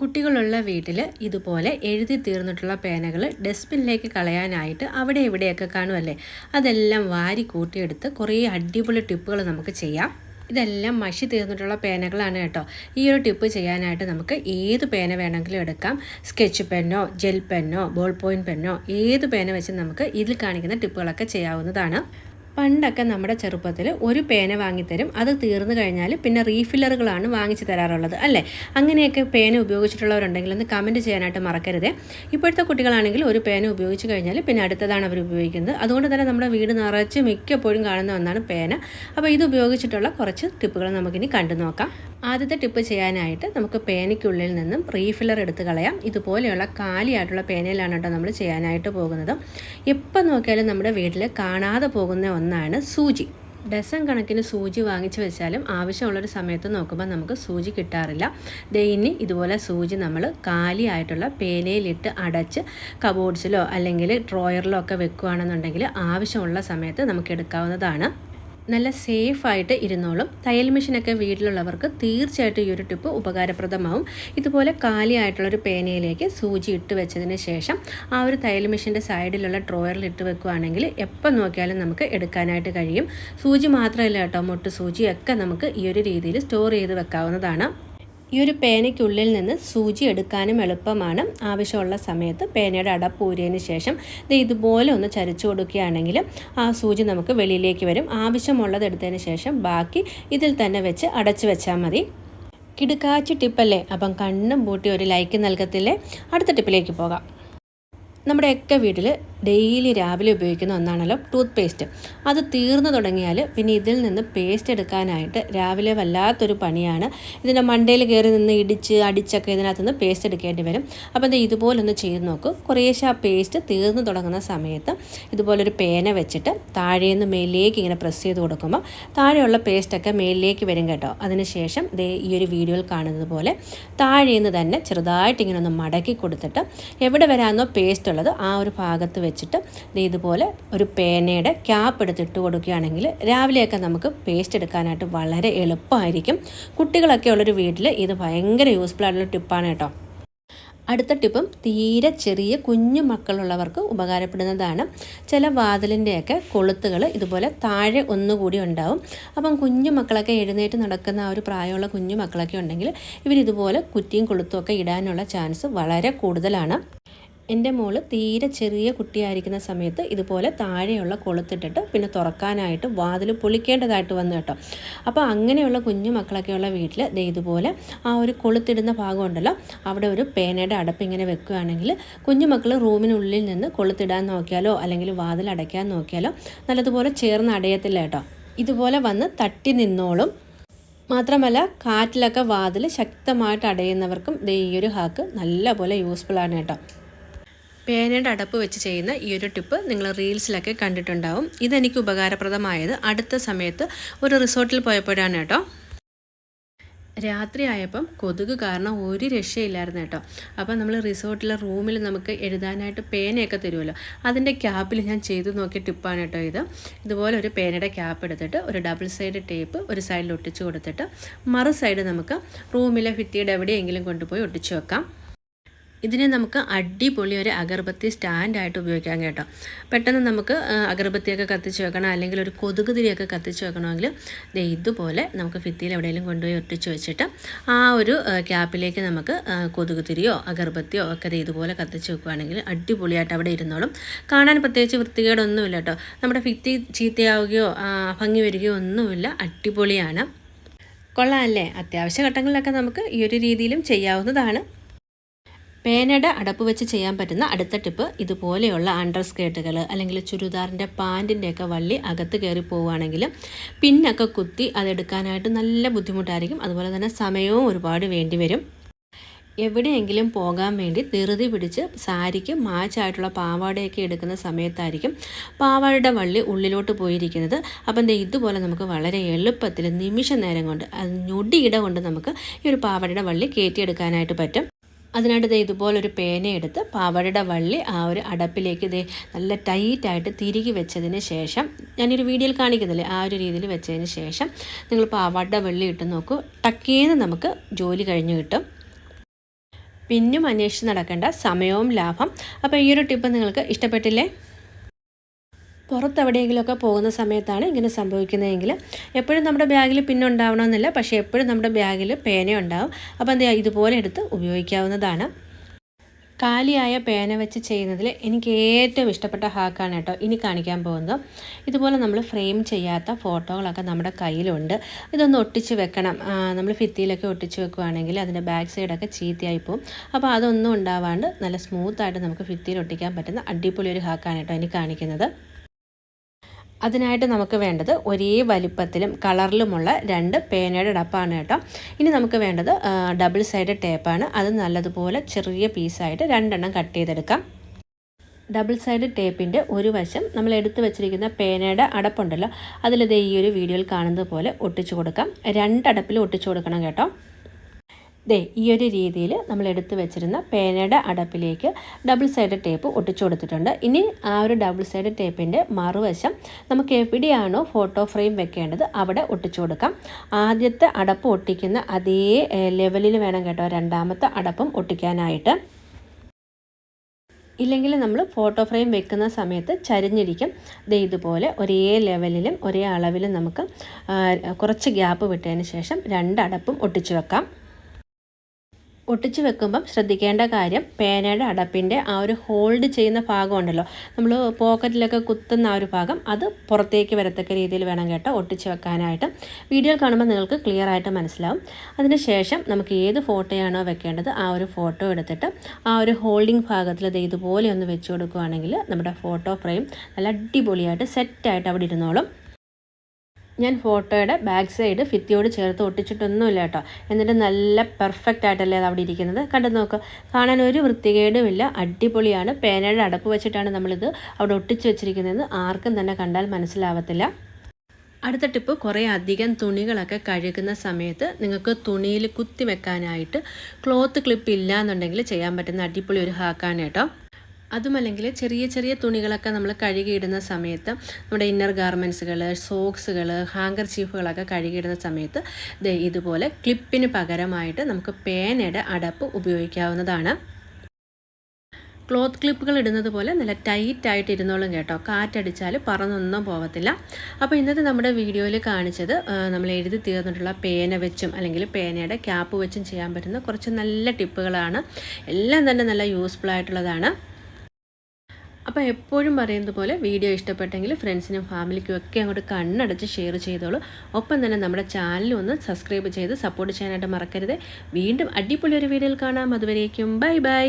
കുട്ടികളുള്ള വീട്ടിൽ ഇതുപോലെ എഴുതി തീർന്നിട്ടുള്ള പേനകൾ ഡസ്റ്റ്ബിന്നിലേക്ക് കളയാനായിട്ട് അവിടെ ഇവിടെയൊക്കെ കാണുമല്ലേ അതെല്ലാം വാരി കൂട്ടിയെടുത്ത് കുറേ അടിപൊളി ടിപ്പുകൾ നമുക്ക് ചെയ്യാം. ഇതെല്ലാം മഷി തീർന്നിട്ടുള്ള പേനകളാണ് കേട്ടോ. ഈ ഒരു ടിപ്പ് ചെയ്യാനായിട്ട് നമുക്ക് ഏത് പേന വേണമെങ്കിലും എടുക്കാം. സ്കെച്ച് പെന്നോ ജെൽ പെന്നോ ബോൾ പോയിന്റ് പെന്നോ ഏത് പേന വെച്ച് നമുക്ക് ഇതിൽ കാണിക്കുന്ന ടിപ്പുകളൊക്കെ ചെയ്യാവുന്നതാണ്. പണ്ടൊക്കെ നമ്മുടെ ചെറുപ്പത്തിൽ ഒരു പേന വാങ്ങിത്തരും അത് തീർന്നു കഴിഞ്ഞാൽ പിന്നെ റീഫില്ലറുകളാണ് വാങ്ങിച്ചു തരാറുള്ളത് അല്ലേ? അങ്ങനെയൊക്കെ പേന ഉപയോഗിച്ചിട്ടുള്ളവരുണ്ടെങ്കിൽ ഒന്ന് കമന്റ് ചെയ്യാനായിട്ട് മറക്കരുതേ. ഇപ്പോഴത്തെ കുട്ടികളാണെങ്കിൽ ഒരു പേന ഉപയോഗിച്ച് കഴിഞ്ഞാൽ പിന്നെ അടുത്തതാണ് അവർ ഉപയോഗിക്കുന്നത്. അതുകൊണ്ട് തന്നെ നമ്മുടെ വീട് നിറച്ച് മിക്കപ്പോഴും കാണുന്ന ഒന്നാണ് പേന. അപ്പോൾ ഇത് ഉപയോഗിച്ചിട്ടുള്ള കുറച്ച് ടിപ്പുകൾ നമുക്കിനി കണ്ടു നോക്കാം. ആദ്യത്തെ ടിപ്പ് ചെയ്യാനായിട്ട് നമുക്ക് പേനയ്ക്കുള്ളിൽ നിന്നും റീഫില്ലർ എടുത്ത് കളയാം. ഇതുപോലെയുള്ള കാലിയായിട്ടുള്ള പേനയിലാണ് കേട്ടോ നമ്മൾ ചെയ്യാനായിട്ട് പോകുന്നത്. എപ്പോൾ നോക്കിയാലും നമ്മുടെ വീട്ടിൽ കാണാതെ പോകുന്ന ഒന്നാണ് സൂചി. ഡസൺ കണക്കിന് സൂചി വാങ്ങിച്ചു വെച്ചാലും ആവശ്യമുള്ളൊരു സമയത്ത് നോക്കുമ്പോൾ നമുക്ക് സൂചി കിട്ടാറില്ല. ദൈനി ഇതുപോലെ സൂചി നമ്മൾ കാലിയായിട്ടുള്ള പേനയിലിട്ട് അടച്ച് കബോർഡ്സിലോ അല്ലെങ്കിൽ ഡ്രോയറിലോ ഒക്കെ വെക്കുകയാണെന്നുണ്ടെങ്കിൽ ആവശ്യമുള്ള സമയത്ത് നമുക്ക് എടുക്കാവുന്നതാണ്. നല്ല സേഫായിട്ട് ഇരുന്നോളും. തയ്യൽ മെഷീനൊക്കെ വീട്ടിലുള്ളവർക്ക് തീർച്ചയായിട്ടും ഈ ഒരു ടിപ്പ് ഉപകാരപ്രദമാവും. ഇതുപോലെ കാലിയായിട്ടുള്ളൊരു പേനയിലേക്ക് സൂചി ഇട്ട് വെച്ചതിന് ശേഷം ആ ഒരു തയ്യൽ മെഷീന്റെ സൈഡിലുള്ള ഡ്രോയറിൽ ഇട്ട് വെക്കുകയാണെങ്കിൽ എപ്പോൾ നോക്കിയാലും നമുക്ക് എടുക്കാനായിട്ട് കഴിയും. സൂചി മാത്രമല്ല കേട്ടോ മുട്ട് സൂചിയൊക്കെ നമുക്ക് ഈ ഒരു രീതിയിൽ സ്റ്റോർ ചെയ്ത് വെക്കാവുന്നതാണ്. ഈ ഒരു പേനയ്ക്കുള്ളിൽ നിന്ന് സൂചി എടുക്കാനും എളുപ്പമാണ്. ആവശ്യമുള്ള സമയത്ത് പേനയുടെ അടപ്പ് ഊരിയതിന് ശേഷം ഇത് ഇതുപോലെ ഒന്ന് ചരിച്ചു കൊടുക്കുകയാണെങ്കിൽ ആ സൂചി നമുക്ക് വെളിയിലേക്ക് വരും. ആവശ്യമുള്ളത് എടുത്തതിന് ശേഷം ബാക്കി ഇതിൽ തന്നെ വെച്ച് അടച്ചു വെച്ചാൽ മതി. കിടുക്കാച്ചി ടിപ്പല്ലേ? അപ്പം കണ്ണും പൂട്ടി ഒരു ലൈക്ക് നൽകത്തില്ലേ? അടുത്ത ടിപ്പിലേക്ക് പോകാം. നമ്മുടെയൊക്കെ വീട്ടിൽ ഡെയിലി രാവിലെ ഉപയോഗിക്കുന്ന ഒന്നാണല്ലോ ടൂത്ത് പേസ്റ്റ് അത് തീർന്നു തുടങ്ങിയാൽ പിന്നെ ഇതിൽ നിന്ന് പേസ്റ്റ് എടുക്കാനായിട്ട് രാവിലെ വല്ലാത്തൊരു പണിയാണ്. ഇതിന്റെ മണ്ടയിൽ കയറി നിന്ന് ഇടിച്ച് അടിച്ചൊക്കെ ഇതിനകത്ത് നിന്ന് പേസ്റ്റ് എടുക്കേണ്ടി വരും. അപ്പോൾ ഇത് ഇതുപോലൊന്ന് ചെയ്ത് നോക്കും. കുറേശ്ശെ ആ പേസ്റ്റ് തീർന്നു തുടങ്ങുന്ന സമയത്ത് ഇതുപോലൊരു പേന വെച്ചിട്ട് താഴേന്ന് മേലിലേക്ക് ഇങ്ങനെ പ്രസ് ചെയ്ത് കൊടുക്കുമ്പോൾ താഴെയുള്ള പേസ്റ്റൊക്കെ മേലിലേക്ക് വരും കേട്ടോ. അതിനുശേഷം ദേ ഈ ഒരു വീഡിയോയിൽ കാണുന്നത് പോലെ താഴേന്ന് തന്നെ ചെറുതായിട്ട് ഇങ്ങനെ ഒന്ന് മടക്കി കൊടുത്തിട്ട് എവിടെ വരാനോ പേസ്റ്റ് ഉള്ളത് ആ ഒരു ഭാഗത്ത് വെച്ചിട്ട് ഇതുപോലെ ഒരു പേനയുടെ ക്യാപ്പ് എടുത്തിട്ട് കൊടുക്കുകയാണെങ്കിൽ രാവിലെയൊക്കെ നമുക്ക് പേസ്റ്റ് എടുക്കാനായിട്ട് വളരെ എളുപ്പമായിരിക്കും. കുട്ടികളൊക്കെ ഉള്ളൊരു വീട്ടിൽ ഇത് ഭയങ്കര യൂസ്ഫുൾ ആയിട്ടുള്ള ടിപ്പാണ് കേട്ടോ. അടുത്ത ടിപ്പും തീരെ ചെറിയ കുഞ്ഞു മക്കളുള്ളവർക്ക് ഉപകാരപ്പെടുന്നതാണ്. ചില വാതിലിന്റെയൊക്കെ കൊളുത്തുകൾ ഇതുപോലെ താഴെ ഒന്നുകൂടി ഉണ്ടാവും. അപ്പം കുഞ്ഞു മക്കളൊക്കെ എഴുന്നേറ്റ് നടക്കുന്ന ആ ഒരു പ്രായമുള്ള കുഞ്ഞു മക്കളൊക്കെ ഉണ്ടെങ്കിൽ ഇവരിതുപോലെ കുറ്റിയും കൊളുത്തും ഒക്കെ ഇടാനുള്ള ചാൻസ് വളരെ കൂടുതലാണ്. എന്റെ മോൾ തീരെ ചെറിയ കുട്ടിയായിരിക്കുന്ന സമയത്ത് ഇതുപോലെ താഴെയുള്ള കൊളുത്തിട്ടിട്ട് പിന്നെ തുറക്കാനായിട്ട് വാതിൽ പൊളിക്കേണ്ടതായിട്ട് വന്നു കേട്ടോ. അപ്പോൾ അങ്ങനെയുള്ള കുഞ്ഞു മക്കളൊക്കെയുള്ള വീട്ടിൽ ദേ ഇതുപോലെ ആ ഒരു കൊളുത്തിടുന്ന ഭാഗം ഉണ്ടല്ലോ അവിടെ ഒരു പേനയുടെ അടപ്പ് ഇങ്ങനെ വെക്കുകയാണെങ്കിൽ കുഞ്ഞു മക്കൾ റൂമിനുള്ളിൽ നിന്ന് കൊളുത്തിടാൻ നോക്കിയാലോ അല്ലെങ്കിൽ വാതിൽ അടയ്ക്കാൻ നോക്കിയാലോ നല്ലതുപോലെ ചേർന്ന് അടയത്തില്ല കേട്ടോ. ഇതുപോലെ വന്ന് തട്ടി നിന്നോളും. മാത്രമല്ല കാറ്റിലൊക്കെ വാതിൽ ശക്തമായിട്ട് അടയുന്നവർക്കും ദേ ഈ ഒരു ഹാക്ക് നല്ലപോലെ യൂസ്ഫുൾ ആണ് കേട്ടോ. പേനയുടെ അടപ്പ് വെച്ച് ചെയ്യുന്ന ഈ ഒരു ടിപ്പ് നിങ്ങൾ റീൽസിലൊക്കെ കണ്ടിട്ടുണ്ടാവും. ഇതെനിക്ക് ഉപകാരപ്രദമായത് അടുത്ത സമയത്ത് ഒരു റിസോർട്ടിൽ പോയപ്പോഴാണ് കേട്ടോ. രാത്രി ആയപ്പം കൊതുക് കാരണം ഒരു രക്ഷയില്ലായിരുന്നു കേട്ടോ. അപ്പം നമ്മൾ റിസോർട്ടിലെ റൂമിൽ നമുക്ക് എഴുതാനായിട്ട് പേനയൊക്കെ തരുമല്ലോ. അതിന്റെ ക്യാപ്പിൽ ഞാൻ ചെയ്തു നോക്കിയ ടിപ്പാണ് കേട്ടോ ഇത്. ഇതുപോലെ ഒരു പേനയുടെ ക്യാപ്പ് എടുത്തിട്ട് ഒരു ഡബിൾ സൈഡ് ടേപ്പ് ഒരു സൈഡിൽ ഒട്ടിച്ച് കൊടുത്തിട്ട് മറു സൈഡ് നമുക്ക് റൂമിലെ ഭിത്തിയുടെ എവിടെയെങ്കിലും കൊണ്ടുപോയി ഒട്ടിച്ച് വെക്കാം. ഇതിനെ നമുക്ക് അടിപൊളി ഒരു അഗർബത്തി സ്റ്റാൻഡായിട്ട് ഉപയോഗിക്കാം കേട്ടോ. പെട്ടെന്ന് നമുക്ക് അഗർബത്തിയൊക്കെ കത്തിച്ച് വെക്കണം അല്ലെങ്കിൽ ഒരു കൊതുക് തിരിയൊക്കെ കത്തിച്ച് വെക്കണമെങ്കിൽ ഇതുപോലെ നമുക്ക് ഭിത്തിയിൽ എവിടെയെങ്കിലും കൊണ്ടുപോയി ഒട്ടിച്ച് വെച്ചിട്ട് ആ ഒരു ക്യാപ്പിലേക്ക് നമുക്ക് കൊതുക് തിരിയോ അഗർബത്തിയോ ഒക്കെ ഇതുപോലെ കത്തിച്ച് വെക്കുകയാണെങ്കിൽ അടിപൊളിയായിട്ട് അവിടെ ഇരുന്നോളും. കാണാൻ പ്രത്യേകിച്ച് വൃത്തികേടൊന്നുമില്ല കേട്ടോ. നമ്മുടെ ഭിത്തി ചീത്തയാവുകയോ ഭംഗി വരികയോ ഒന്നുമില്ല. അടിപൊളിയാണ്. കൊള്ളാമല്ലേ അത്യാവശ്യ ഘട്ടങ്ങളിലൊക്കെ നമുക്ക് ഈ ഒരു രീതിയിലും ചെയ്യാവുന്നതാണ്. പേനയുടെ അടപ്പ് വെച്ച് ചെയ്യാൻ പറ്റുന്ന അടുത്ത ടിപ്പ് ഇതുപോലെയുള്ള അണ്ടർ സ്കേർട്ടുകൾ അല്ലെങ്കിൽ ചുരിദാറിന്റെ പാന്റിന്റെയൊക്കെ വള്ളി അകത്ത് കയറി പോവുകയാണെങ്കിൽ പിന്നൊക്കെ കുത്തി അതെടുക്കാനായിട്ട് നല്ല ബുദ്ധിമുട്ടായിരിക്കും. അതുപോലെ തന്നെ സമയവും ഒരുപാട് വേണ്ടി വരും. എവിടെയെങ്കിലും പോകാൻ വേണ്ടി ധൃതി പിടിച്ച് സാരിക്ക് മാച്ചായിട്ടുള്ള പാവാടയൊക്കെ എടുക്കുന്ന സമയത്തായിരിക്കും പാവാടയുടെ വള്ളി ഉള്ളിലോട്ട് പോയിരിക്കുന്നത്. അപ്പം ദേ ഇതുപോലെ നമുക്ക് വളരെ എളുപ്പത്തിൽ നിമിഷ നേരം കൊണ്ട് അത് ഞൊടിയിട കൊണ്ട് നമുക്ക് ഈ ഒരു പാവാടയുടെ വള്ളി കയറ്റിയെടുക്കാനായിട്ട് പറ്റും. അതിനായിട്ട് ദേ ഇതുപോലൊരു പേനയെടുത്ത് പാവടയുടെ വള്ളി ആ ഒരു അടപ്പിലേക്ക് ദേ നല്ല ടൈറ്റായിട്ട് തിരികെ വെച്ചതിന് ശേഷം ഞാനൊരു വീഡിയോയിൽ കാണിക്കുന്നില്ലേ ആ ഒരു രീതിയിൽ വെച്ചതിന് ശേഷം നിങ്ങൾ പാവാടയുടെ വള്ളി ഇട്ട് നോക്കൂ. ടക്കേന്ന് നമുക്ക് ജോലി കഴിഞ്ഞ് കിട്ടും. പിന്നും അന്വേഷിച്ച് നടക്കേണ്ട സമയവും ലാഭം. അപ്പോൾ ഈ ഒരു ടിപ്പ് നിങ്ങൾക്ക് ഇഷ്ടപ്പെട്ടില്ലേ? പുറത്തെവിടെയെങ്കിലുമൊക്കെ പോകുന്ന സമയത്താണ് ഇങ്ങനെ സംഭവിക്കുന്നതെങ്കിൽ എപ്പോഴും നമ്മുടെ ബാഗിൽ പിന്നുണ്ടാവണമെന്നില്ല പക്ഷേ എപ്പോഴും നമ്മുടെ ബാഗിൽ പേന ഉണ്ടാവും. അപ്പോൾ എന്താ ഇതുപോലെ എടുത്ത് ഉപയോഗിക്കാവുന്നതാണ്. കാലിയായ പേന വെച്ച് ചെയ്യുന്നതിൽ എനിക്ക് ഏറ്റവും ഇഷ്ടപ്പെട്ട ഹാക്കാണ് കേട്ടോ ഇനി കാണിക്കാൻ പോകുന്നത്. ഇതുപോലെ നമ്മൾ ഫ്രെയിം ചെയ്യാത്ത ഫോട്ടോകളൊക്കെ നമ്മുടെ കയ്യിലുണ്ട്. ഇതൊന്ന് ഒട്ടിച്ച് വെക്കണം. നമ്മൾ ഫിത്തിയിലൊക്കെ ഒട്ടിച്ച് വെക്കുകയാണെങ്കിൽ അതിന്റെ ബാക്ക് സൈഡൊക്കെ ചീത്തയായി പോകും അപ്പോൾ അതൊന്നും ഉണ്ടാവാണ്ട് നല്ല സ്മൂത്തായിട്ട് നമുക്ക് ഫിത്തിയിൽ ഒട്ടിക്കാൻ പറ്റുന്ന അടിപൊളി ഒരു ഹാക്കാണ് കേട്ടോ ഇനി കാണിക്കുന്നത്. അതിനായിട്ട് നമുക്ക് വേണ്ടത് ഒരേ വലിപ്പത്തിലും കളറിലുമുള്ള രണ്ട് പേനയുടെ ഡപ്പാണ് കേട്ടോ. ഇനി നമുക്ക് വേണ്ടത് ഡബിൾ സൈഡ് ടേപ്പാണ് അത് നല്ലതുപോലെ ചെറിയ പീസായിട്ട് രണ്ടെണ്ണം കട്ട് ചെയ്തെടുക്കാം. ഡബിൾ സൈഡ് ടേപ്പിന്റെ ഒരു വശം നമ്മൾ എടുത്തു വെച്ചിരിക്കുന്ന പേനയുടെ അടപ്പുണ്ടല്ലോ അതിലിത് ഈ ഒരു വീഡിയോയിൽ കാണുന്നത് പോലെ ഒട്ടിച്ചു കൊടുക്കാം. രണ്ടടപ്പിൽ ഒട്ടിച്ചു കൊടുക്കണം കേട്ടോ. ദേ ഈ ഒരു രീതിയിൽ നമ്മൾ എടുത്തു വെച്ചിരുന്ന പേനയുടെ അടപ്പിലേക്ക് ഡബിൾ സൈഡ് ടേപ്പ് ഒട്ടിച്ചു കൊടുത്തിട്ടുണ്ട്. ഇനി ആ ഒരു ഡബിൾ സൈഡ് ടേപ്പിന്റെ മറുവശം നമുക്ക് എവിടെയാണോ ഫോട്ടോ ഫ്രെയിം വെക്കേണ്ടത് അവിടെ ഒട്ടിച്ചു കൊടുക്കാം. ആദ്യത്തെ അടപ്പ് ഒട്ടിക്കുന്ന അതേ ലെവലിൽ വേണം കേട്ടോ രണ്ടാമത്തെ അടപ്പും ഒട്ടിക്കാനായിട്ട്. ഇല്ലെങ്കിൽ നമ്മൾ ഫോട്ടോ ഫ്രെയിം വെക്കുന്ന സമയത്ത് ചരിഞ്ഞിരിക്കും. ദേ ഇതുപോലെ ഒരേ ലെവലിലും ഒരേ അളവിലും നമുക്ക് കുറച്ച് ഗ്യാപ്പ് വിട്ടതിന് ശേഷം രണ്ടടപ്പും ഒട്ടിച്ചു വെക്കാം. ഒട്ടിച്ച് വെക്കുമ്പം ശ്രദ്ധിക്കേണ്ട കാര്യം പേനയുടെ അടപ്പിന്റെ ആ ഒരു ഹോൾഡ് ചെയ്യുന്ന ഭാഗം ഉണ്ടല്ലോ നമ്മൾ പോക്കറ്റിലൊക്കെ കുത്തുന്ന ആ ഒരു ഭാഗം അത് പുറത്തേക്ക് വരത്തക്ക രീതിയിൽ വേണം കേട്ടോ ഒട്ടിച്ചു വെക്കാനായിട്ട്. വീഡിയോ കാണുമ്പോൾ നിങ്ങൾക്ക് ക്ലിയർ ആയിട്ട് മനസ്സിലാവും. അതിനുശേഷം നമുക്ക് ഏത് ഫോട്ടോയാണോ വെക്കേണ്ടത് ആ ഒരു ഫോട്ടോ എടുത്തിട്ട് ആ ഒരു ഹോൾഡിംഗ് ഭാഗത്തിൽ ഇത് ഇതുപോലെ ഒന്ന് വെച്ച് കൊടുക്കുകയാണെങ്കിൽ നമ്മുടെ ഫോട്ടോ ഫ്രെയിം നല്ല അടിപൊളിയായിട്ട് സെറ്റായിട്ട് അവിടെ ഇരുന്നോളും. ഞാൻ ഫോട്ടോയുടെ ബാക്ക് സൈഡ് ഫിത്തിയോട് ചേർത്ത് ഒട്ടിച്ചിട്ടൊന്നുമില്ല കേട്ടോ. എന്നിട്ട് നല്ല പെർഫെക്റ്റ് ആയിട്ടല്ലേ അത് അവിടെ ഇരിക്കുന്നത്. കണ്ടു നോക്കുക കാണാൻ ഒരു വൃത്തികേടുമില്ല. അടിപൊളിയാണ്. പേനയുടെ അടപ്പ് വെച്ചിട്ടാണ് നമ്മളിത് അവിടെ ഒട്ടിച്ച് വെച്ചിരിക്കുന്നത്. ആർക്കും തന്നെ കണ്ടാൽ മനസ്സിലാവത്തില്ല. അടുത്ത ടിപ്പ് കുറേ അധികം തുണികളൊക്കെ കഴുകുന്ന സമയത്ത് നിങ്ങൾക്ക് തുണിയിൽ കുത്തി വെക്കാനായിട്ട് ക്ലോത്ത് ക്ലിപ്പ് ഇല്ല എന്നുണ്ടെങ്കിൽ ചെയ്യാൻ പറ്റുന്ന അടിപൊളി ഒരു ഹാക്കാണ് കേട്ടോ. അതുമല്ലെങ്കിൽ ചെറിയ ചെറിയ തുണികളൊക്കെ നമ്മൾ കഴുകിയിടുന്ന സമയത്ത് നമ്മുടെ ഇന്നർ ഗാർമെൻസുകൾ സോക്സുകൾ ഹാങ്കർ ചീഫുകളൊക്കെ കഴുകിയിടുന്ന സമയത്ത് ഇതുപോലെ ക്ലിപ്പിന് പകരമായിട്ട് നമുക്ക് പേനയുടെ അടപ്പ് ഉപയോഗിക്കാവുന്നതാണ്. ക്ലോത്ത് ക്ലിപ്പുകൾ ഇടുന്നത് പോലെ നല്ല ടൈറ്റ് ആയിട്ട് ഇരുന്നോളും കേട്ടോ. കാറ്റടിച്ചാൽ പറന്നൊന്നും പോകത്തില്ല അപ്പോൾ ഇന്നത്തെ നമ്മുടെ വീഡിയോയിൽ കാണിച്ചത് നമ്മൾ എഴുതി തീർന്നിട്ടുള്ള പേന വെച്ചും അല്ലെങ്കിൽ പേനയുടെ ക്യാപ്പ് വെച്ചും ചെയ്യാൻ പറ്റുന്ന കുറച്ച് നല്ല ടിപ്പുകളാണ് എല്ലാം തന്നെ നല്ല യൂസ്ഫുൾ ആയിട്ടുള്ളതാണ്. അപ്പോൾ എപ്പോഴും പറയുന്നത് പോലെ വീഡിയോ ഇഷ്ടപ്പെട്ടെങ്കിൽ ഫ്രണ്ട്സിനും ഫാമിലിക്കും ഒക്കെ അങ്ങോട്ട് കണ്ണടച്ച് ഷെയർ ചെയ്തോളൂ. ഒപ്പം തന്നെ നമ്മുടെ ചാനൽ ഒന്ന് സബ്സ്ക്രൈബ് ചെയ്ത് സപ്പോർട്ട് ചെയ്യാനായിട്ട് മറക്കരുത്. വീണ്ടും അടിപൊളി ഒരു വീഡിയോയിൽ കാണാം. അതുവരേക്കും ബൈ ബൈ.